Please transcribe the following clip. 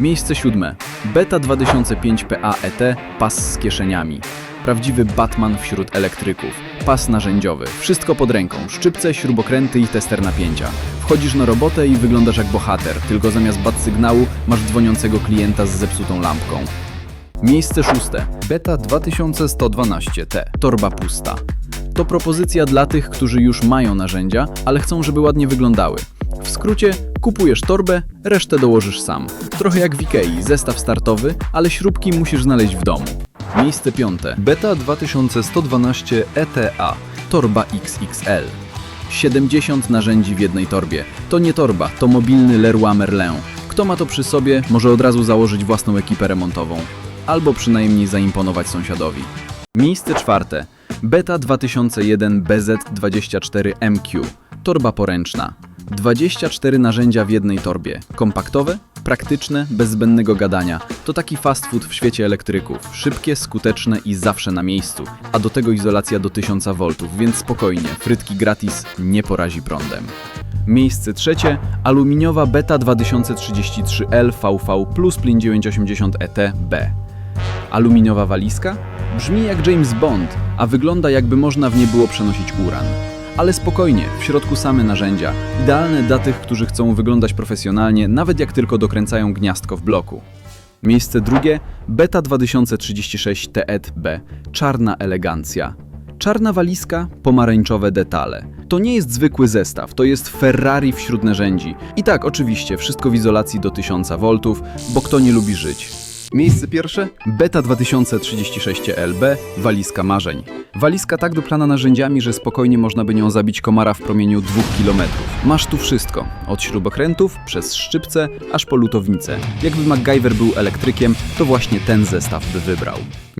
Miejsce siódme. Beta 2005 PA ET, pas z kieszeniami. Prawdziwy Batman wśród elektryków. Pas narzędziowy. Wszystko pod ręką. Szczypce, śrubokręty i tester napięcia. Wchodzisz na robotę i wyglądasz jak bohater, tylko zamiast bat sygnału masz dzwoniącego klienta z zepsutą lampką. Miejsce szóste. Beta 2112T. Torba pusta. To propozycja dla tych, którzy już mają narzędzia, ale chcą, żeby ładnie wyglądały. W skrócie, kupujesz torbę, resztę dołożysz sam. Trochę jak w Ikei, zestaw startowy, ale śrubki musisz znaleźć w domu. Miejsce piąte. Beta 2112 ETA. Torba XXL. 70 narzędzi w jednej torbie. To nie torba, to mobilny Leroy Merlin. Kto ma to przy sobie, może od razu założyć własną ekipę remontową. Albo przynajmniej zaimponować sąsiadowi. Miejsce czwarte. Beta 2001 BZ24MQ. Torba poręczna. 24 narzędzia w jednej torbie. Kompaktowe, praktyczne, bez zbędnego gadania. To taki fast food w świecie elektryków. Szybkie, skuteczne i zawsze na miejscu. A do tego izolacja do 1000 V, więc spokojnie, frytki gratis nie porazi prądem. Miejsce trzecie, aluminiowa Beta 2033L VV plus 5980 ET-B. Aluminiowa walizka? Brzmi jak James Bond, a wygląda jakby można w nie było przenosić uran. Ale spokojnie, w środku same narzędzia, idealne dla tych, którzy chcą wyglądać profesjonalnie, nawet jak tylko dokręcają gniazdko w bloku. Miejsce drugie, Beta 2036 TET-B, czarna elegancja. Czarna walizka, pomarańczowe detale. To nie jest zwykły zestaw, to jest Ferrari wśród narzędzi. I tak, oczywiście, wszystko w izolacji do 1000 V, bo kto nie lubi żyć. Miejsce pierwsze Beta 2036LB Walizka marzeń. Walizka tak doplana narzędziami, że spokojnie można by nią zabić komara w promieniu 2 km. Masz tu wszystko, od śrubokrętów, przez szczypce, aż po lutownicę. Jakby MacGyver był elektrykiem, to właśnie ten zestaw by wybrał.